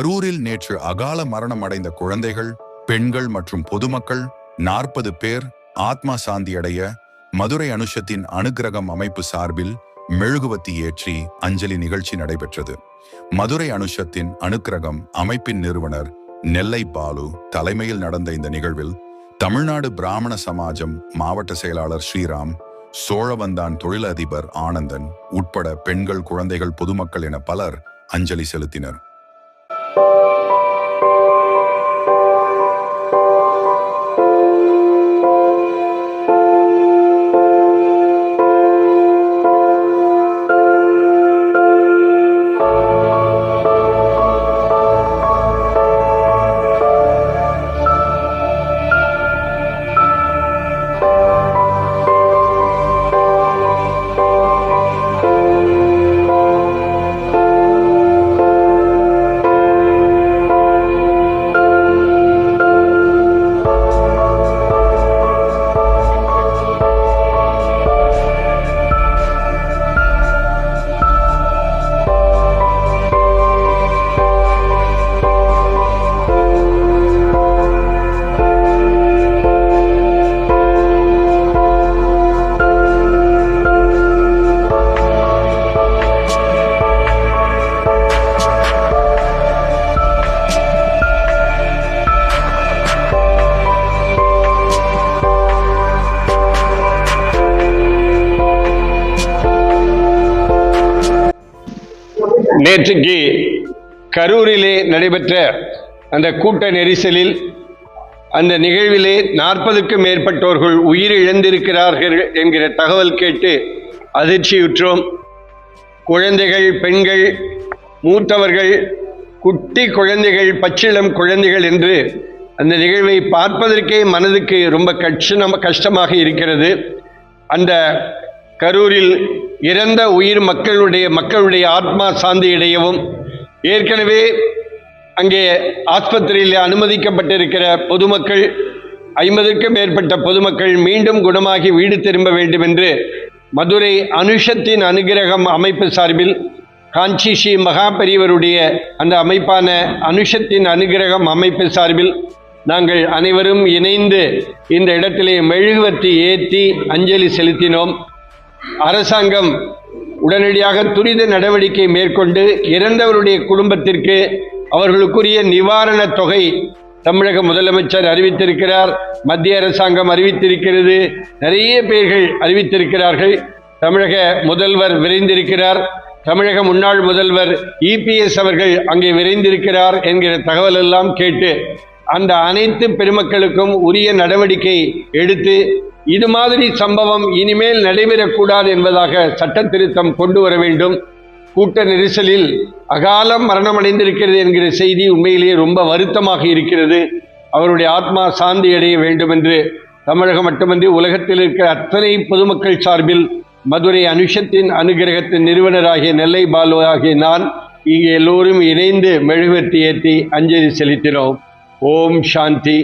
கரூரில் நேற்று அகால மரணம் அடைந்த குழந்தைகள் பெண்கள் மற்றும் பொதுமக்கள் நாற்பது பேர் ஆத்மா சாந்தியடைய மதுரை அனுஷத்தின் அனுக்கிரகம் அமைப்பு சார்பில் மெழுகுவத்தி ஏற்றி அஞ்சலி நிகழ்ச்சி நடைபெற்றது. மதுரை அனுஷத்தின் அனுக்கிரகம் அமைப்பின் நிறுவனர் நெல்லை பாலு தலைமையில் நடந்த இந்த நிகழ்வில் தமிழ்நாடு பிராமண சமாஜம் மாவட்ட செயலாளர் ஸ்ரீராம் சோழவந்தான் தொழிலதிபர் ஆனந்தன் உட்பட பெண்கள் குழந்தைகள் பொதுமக்கள் என பலர் அஞ்சலி செலுத்தினர். Thank you. நேற்றுக்கு கரூரிலே நடைபெற்ற அந்த கூட்ட நெரிசலில் அந்த நிகழ்விலே நாற்பதுக்கும் மேற்பட்டோர்கள் உயிரிழந்திருக்கிறார்கள் என்கிற தகவல் கேட்டு அதிர்ச்சியுற்றோம். குழந்தைகள் பெண்கள் மூத்தவர்கள் குட்டி குழந்தைகள் பச்சிளம் குழந்தைகள் என்று அந்த நிகழ்வை பார்ப்பதற்கே மனதுக்கு ரொம்ப கஷ்டம் கஷ்டமாக இருக்கிறது. அந்த கரூரில் இறந்த உயிர் மக்களுடைய மக்களுடைய ஆத்மா சாந்தி அடையவும் ஏற்கனவே அங்கே ஆஸ்பத்திரியில் அனுமதிக்கப்பட்டிருக்கிற பொதுமக்கள் ஐம்பதுக்கும் மேற்பட்ட பொதுமக்கள் மீண்டும் குணமாகி வீடு திரும்ப வேண்டும் என்று மதுரை அனுஷத்தின் அனுகிரகம் அமைப்பு சார்பில் காஞ்சி ஸ்ரீ மகாபெரியவருடைய அந்த அமைப்பான அனுஷத்தின் அனுகிரகம் அமைப்பு சார்பில் நாங்கள் அனைவரும் இணைந்து இந்த இடத்திலே மெழுகுவர்த்தி ஏற்றி அஞ்சலி செலுத்தினோம். அரசாங்கம் உடனடியாக துரித நடவடிக்கை மேற்கொண்டு இறந்தவருடைய குடும்பத்திற்கு அவர்களுக்குரிய நிவாரணத் தொகை தமிழக முதலமைச்சர் அறிவித்திருக்கிறார் மத்திய அரசாங்கம் அறிவித்திருக்கிறது நிறைய பேர்கள் அறிவித்திருக்கிறார்கள். தமிழக முதல்வர் விரைந்திருக்கிறார். தமிழக முன்னாள் முதல்வர் இபிஎஸ் அவர்கள் அங்கே விரைந்திருக்கிறார் என்கிற தகவல் எல்லாம் கேட்டு அந்த அனைத்து பெருமக்களுக்கும் உரிய நடவடிக்கை எடுத்து இது மாதிரி சம்பவம் இனிமேல் நடைபெறக்கூடாது என்பதாக சட்ட திருத்தம் கொண்டு வர வேண்டும். கூட்ட நெரிசலில் அகாலம் மரணமடைந்திருக்கிறது என்கிற செய்தி உண்மையிலேயே ரொம்ப வருத்தமாக இருக்கிறது. அவருடைய ஆத்மா சாந்தி அடைய வேண்டும் என்று தமிழகம் மட்டுமன்றி உலகத்தில் இருக்கிற அத்தனை பொதுமக்கள் சார்பில் மதுரை அனுஷத்தின் அனுகிரகத்தின் நிறுவனராகிய நெல்லை பாலு ஆகிய நான் இங்கே எல்லோரும் இணைந்து மெழுகுவர்த்தி ஏற்றி அஞ்சலி செலுத்தினோம். ஓம் சாந்தி.